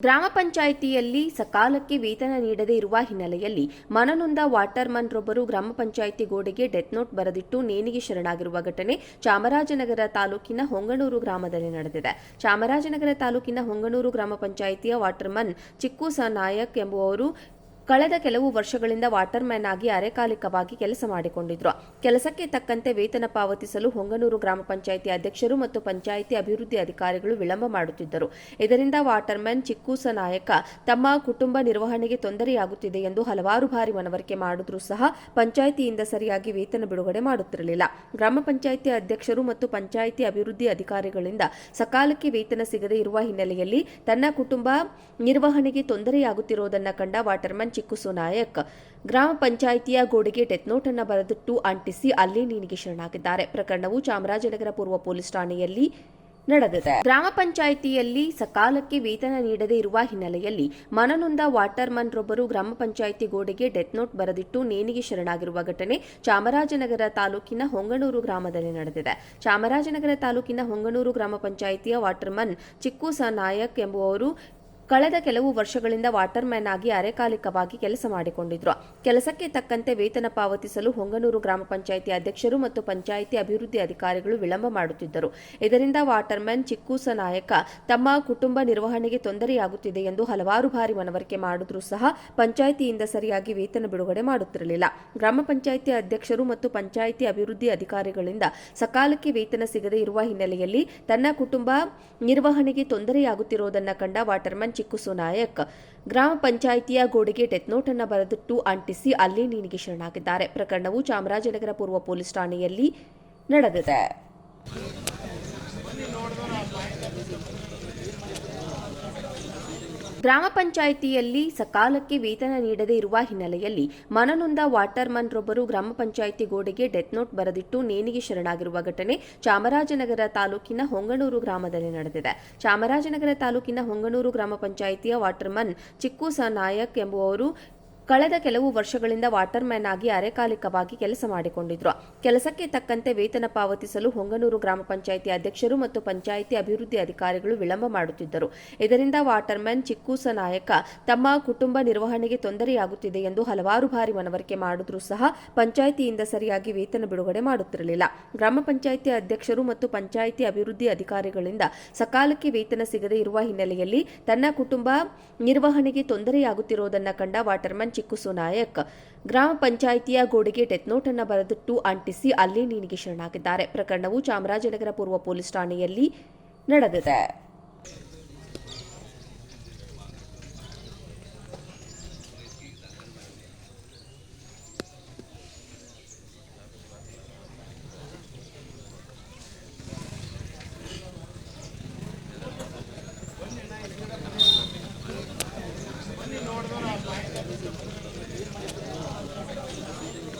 ಗ್ರಾಮ ಪಂಚಾಯಿತಿಯಲ್ಲಿ ಸಕಾಲಕ್ಕೆ ವೇತನ ನೀಡದೇ ಇರುವ ಹಿನ್ನೆಲೆಯಲ್ಲಿ ಮನನೊಂದ ವಾಟರ್ಮನ್ರೊಬ್ಬರು ಗ್ರಾಮ ಪಂಚಾಯಿತಿ ಗೋಡೆಗೆ ಡೆತ್ ನೋಟ್ ಬರೆದಿಟ್ಟು ನೇಣಿಗೆ ಶರಣಾಗಿರುವ ಘಟನೆ ಚಾಮರಾಜನಗರ ತಾಲೂಕಿನ ಹೊಂಗಣೂರು ಗ್ರಾಮದಲ್ಲಿ ನಡೆದಿದೆ. ಚಾಮರಾಜನಗರ ತಾಲೂಕಿನ ಹೊಂಗಣೂರು ಗ್ರಾಮ ಪಂಚಾಯಿತಿಯ ವಾಟರ್ಮನ್ ಚಿಕ್ಕುಸ ನಾಯಕ್ ಎಂಬುವವರು ಕಳೆದ ಕೆಲವು ವರ್ಷಗಳಿಂದ ವಾಟರ್ಮ್ಯಾನ್ ಆಗಿ ಅರೆಕಾಲಿಕವಾಗಿ ಕೆಲಸ ಮಾಡಿಕೊಂಡಿದ್ರು. ಕೆಲಸಕ್ಕೆ ತಕ್ಕಂತೆ ವೇತನ ಪಾವತಿಸಲು ಹೊಂಗನೂರು ಗ್ರಾಮ ಪಂಚಾಯಿತಿ ಅಧ್ಯಕ್ಷರು ಮತ್ತು ಪಂಚಾಯಿತಿ ಅಭಿವೃದ್ಧಿ ಅಧಿಕಾರಿಗಳು ವಿಳಂಬ ಮಾಡುತ್ತಿದ್ದರು. ಇದರಿಂದ ವಾಟರ್ಮ್ಯಾನ್ ಚಿಕ್ಕೂಸ ನಾಯಕ ತಮ್ಮ ಕುಟುಂಬ ನಿರ್ವಹಣೆಗೆ ತೊಂದರೆಯಾಗುತ್ತಿದೆ ಎಂದು ಹಲವಾರು ಬಾರಿ ಮನವರಿಕೆ ಮಾಡಿದ್ರೂ ಸಹ ಪಂಚಾಯಿತಿಯಿಂದ ಸರಿಯಾಗಿ ವೇತನ ಬಿಡುಗಡೆ ಮಾಡುತ್ತಿರಲಿಲ್ಲ. ಗ್ರಾಮ ಪಂಚಾಯಿತಿ ಅಧ್ಯಕ್ಷರು ಮತ್ತು ಪಂಚಾಯಿತಿ ಅಭಿವೃದ್ಧಿ ಅಧಿಕಾರಿಗಳಿಂದ ಸಕಾಲಕ್ಕೆ ವೇತನ ಸಿಗದೇ ಇರುವ ಹಿನ್ನೆಲೆಯಲ್ಲಿ ತನ್ನ ಕುಟುಂಬ ನಿರ್ವಹಣೆಗೆ ತೊಂದರೆಯಾಗುತ್ತಿರುವುದನ್ನು ಕಂಡ ವಾಟರ್ಮನ್ ಚಿಕ್ಕುಸು ನಾಯಕ್ ಗ್ರಾಮ ಪಂಚಾಯಿತಿಯ ಗೋಡೆಗೆ ಡೆತ್ ನೋಟ್ ಅನ್ನು ಬರೆದಿಟ್ಟು ಅಂಟಿಸಿ ಅಲ್ಲೇ ನೇಣಿಗೆ ಶರಣಾಗಿದ್ದಾರೆ. ಪ್ರಕರಣವು ಚಾಮರಾಜನಗರ ಪೂರ್ವ ಪೊಲೀಸ್ ಠಾಣೆಯಲ್ಲಿ ನಡೆದಿದೆ. ಗ್ರಾಮ ಪಂಚಾಯಿತಿಯಲ್ಲಿ ಸಕಾಲಕ್ಕೆ ವೇತನ ನೀಡದೇ ಇರುವ ಹಿನ್ನೆಲೆಯಲ್ಲಿ ಮನನೊಂದ ವಾಟರ್ಮನ್ರೊಬ್ಬರು ಗ್ರಾಮ ಪಂಚಾಯಿತಿ ಗೋಡೆಗೆ ಡೆತ್ ನೋಟ್ ಬರೆದಿಟ್ಟು ನೇಣಿಗೆ ಶರಣಾಗಿರುವ ಘಟನೆ ಚಾಮರಾಜನಗರ ತಾಲೂಕಿನ ಹೊಂಗಣೂರು ಗ್ರಾಮದಲ್ಲಿ ನಡೆದಿದೆ. ಚಾಮರಾಜನಗರ ತಾಲೂಕಿನ ಹೊಂಗಣೂರು ಗ್ರಾಮ ಪಂಚಾಯಿತಿಯ ವಾಟರ್ಮನ್ ಚಿಕ್ಕೂಸ ನಾಯಕ್ ಎಂಬುವವರು ಕಳೆದ ಕೆಲವು ವರ್ಷಗಳಿಂದ ವಾಟರ್ಮ್ಯಾನ್ ಆಗಿ ಅರೆಕಾಲಿಕವಾಗಿ ಕೆಲಸ ಮಾಡಿಕೊಂಡಿದ್ರು. ಕೆಲಸಕ್ಕೆ ತಕ್ಕಂತೆ ವೇತನ ಪಾವತಿಸಲು ಹೊಂಗನೂರು ಗ್ರಾಮ ಪಂಚಾಯಿತಿ ಅಧ್ಯಕ್ಷರು ಮತ್ತು ಪಂಚಾಯಿತಿ ಅಭಿವೃದ್ಧಿ ಅಧಿಕಾರಿಗಳು ವಿಳಂಬ ಮಾಡುತ್ತಿದ್ದರು. ಇದರಿಂದ ವಾಟರ್ಮ್ಯಾನ್ ಚಿಕ್ಕೂಸ ನಾಯಕ ತಮ್ಮ ಕುಟುಂಬ ನಿರ್ವಹಣೆಗೆ ತೊಂದರೆಯಾಗುತ್ತಿದೆ ಎಂದು ಹಲವಾರು ಬಾರಿ ಮನವರಿಕೆ ಮಾಡಿದ್ರೂ ಸಹ ಪಂಚಾಯಿತಿಯಿಂದ ಸರಿಯಾಗಿ ವೇತನ ಬಿಡುಗಡೆ ಮಾಡುತ್ತಿರಲಿಲ್ಲ. ಗ್ರಾಮ ಪಂಚಾಯಿತಿ ಅಧ್ಯಕ್ಷರು ಮತ್ತು ಪಂಚಾಯಿತಿ ಅಭಿವೃದ್ಧಿ ಅಧಿಕಾರಿಗಳಿಂದ ಸಕಾಲಕ್ಕೆ ವೇತನ ಸಿಗದೇ ಇರುವ ಹಿನ್ನೆಲೆಯಲ್ಲಿ ತನ್ನ ಕುಟುಂಬ ನಿರ್ವಹಣೆಗೆ ತೊಂದರೆಯಾಗುತ್ತಿರುವುದನ್ನು ಕಂಡ ವಾಟರ್ಮನ್ ಚಿಕ್ಕುಸು ನಾಯಕ್. ಗ್ರಾಮ ಪಂಚಾಯಿತಿಯ ಗೋಡೆಗೆ ಡೆತ್ ಅನ್ನು ಬರೆದಿಟ್ಟು ಅಂಟಿಸಿ ಅಲ್ಲೇ ನೇಣಿಗೆ ಶರಣಾಗಿದ್ದಾರೆ. ಪ್ರಕರಣವು ಚಾಮರಾಜನಗರ ಪೂರ್ವ ಪೊಲೀಸ್ ಠಾಣೆಯಲ್ಲಿ ನಡೆದಿದೆ. ಗ್ರಾಮ ಪಂಚಾಯಿತಿಯಲ್ಲಿ ಸಕಾಲಕ್ಕೆ ವೇತನ ನೀಡದೇ ಇರುವ ಹಿನ್ನೆಲೆಯಲ್ಲಿ ಮನನೊಂದ ವಾಟರ್ಮನ್ರೊಬ್ಬರು ಗ್ರಾಮ ಪಂಚಾಯಿತಿ ಗೋಡೆಗೆ ಡೆತ್ ನೋಟ್ ಬರೆದಿಟ್ಟು ನೇಣಿಗೆ ಶರಣಾಗಿರುವ ಘಟನೆ ಚಾಮರಾಜನಗರ ತಾಲೂಕಿನ ಹೊಂಗಣೂರು ಗ್ರಾಮದಲ್ಲಿ ನಡೆದಿದೆ. ಚಾಮರಾಜನಗರ ತಾಲೂಕಿನ ಹೊಂಗಣೂರು ಗ್ರಾಮ ಪಂಚಾಯಿತಿಯ ವಾಟರ್ಮನ್ ಚಿಕ್ಕೂಸ ನಾಯಕ್ ಎಂಬುವವರು ಕಳೆದ ಕೆಲವು ವರ್ಷಗಳಿಂದ ವಾಟರ್ಮ್ಯಾನ್ ಆಗಿ ಅರೆಕಾಲಿಕವಾಗಿ ಕೆಲಸ ಮಾಡಿಕೊಂಡಿದ್ರು. ಕೆಲಸಕ್ಕೆ ತಕ್ಕಂತೆ ವೇತನ ಪಾವತಿಸಲು ಹೊಂಗನೂರು ಗ್ರಾಮ ಪಂಚಾಯಿತಿ ಅಧ್ಯಕ್ಷರು ಮತ್ತು ಪಂಚಾಯಿತಿ ಅಭಿವೃದ್ಧಿ ಅಧಿಕಾರಿಗಳು ವಿಳಂಬ ಮಾಡುತ್ತಿದ್ದರು. ಇದರಿಂದ ವಾಟರ್ಮ್ಯಾನ್ ಚಿಕ್ಕೂಸ ನಾಯಕ ತಮ್ಮ ಕುಟುಂಬ ನಿರ್ವಹಣೆಗೆ ತೊಂದರೆಯಾಗುತ್ತಿದೆ ಎಂದು ಹಲವಾರು ಬಾರಿ ಮನವರಿಕೆ ಮಾಡಿದ್ರೂ ಸಹ ಪಂಚಾಯಿತಿಯಿಂದ ಸರಿಯಾಗಿ ವೇತನ ಬಿಡುಗಡೆ ಮಾಡುತ್ತಿರಲಿಲ್ಲ. ಗ್ರಾಮ ಪಂಚಾಯಿತಿ ಅಧ್ಯಕ್ಷರು ಮತ್ತು ಪಂಚಾಯಿತಿ ಅಭಿವೃದ್ಧಿ ಅಧಿಕಾರಿಗಳಿಂದ ಸಕಾಲಕ್ಕೆ ವೇತನ ಸಿಗದೇ ಇರುವ ಹಿನ್ನೆಲೆಯಲ್ಲಿ ತನ್ನ ಕುಟುಂಬ ನಿರ್ವಹಣೆಗೆ ತೊಂದರೆಯಾಗುತ್ತಿರುವುದನ್ನು ಕಂಡ ವಾಟರ್ಮನ್ ಚಿಕ್ಕುಸು ನಾಯಕ್ ಗ್ರಾಮ ಪಂಚಾಯಿತಿಯ ಗೋಡೆಗೆ ಡೆತ್ ನೋಟ್ ಅನ್ನು ಬರೆದಿಟ್ಟು ಅಂಟಿಸಿ ಅಲ್ಲೇ ನೇಣಿಗೆ ಶರಣಾಗಿದ್ದಾರೆ. ಪ್ರಕರಣವು ಚಾಮರಾಜನಗರ ಪೂರ್ವ ಪೊಲೀಸ್ ಠಾಣೆಯಲ್ಲಿ ನಡೆದಿದೆ.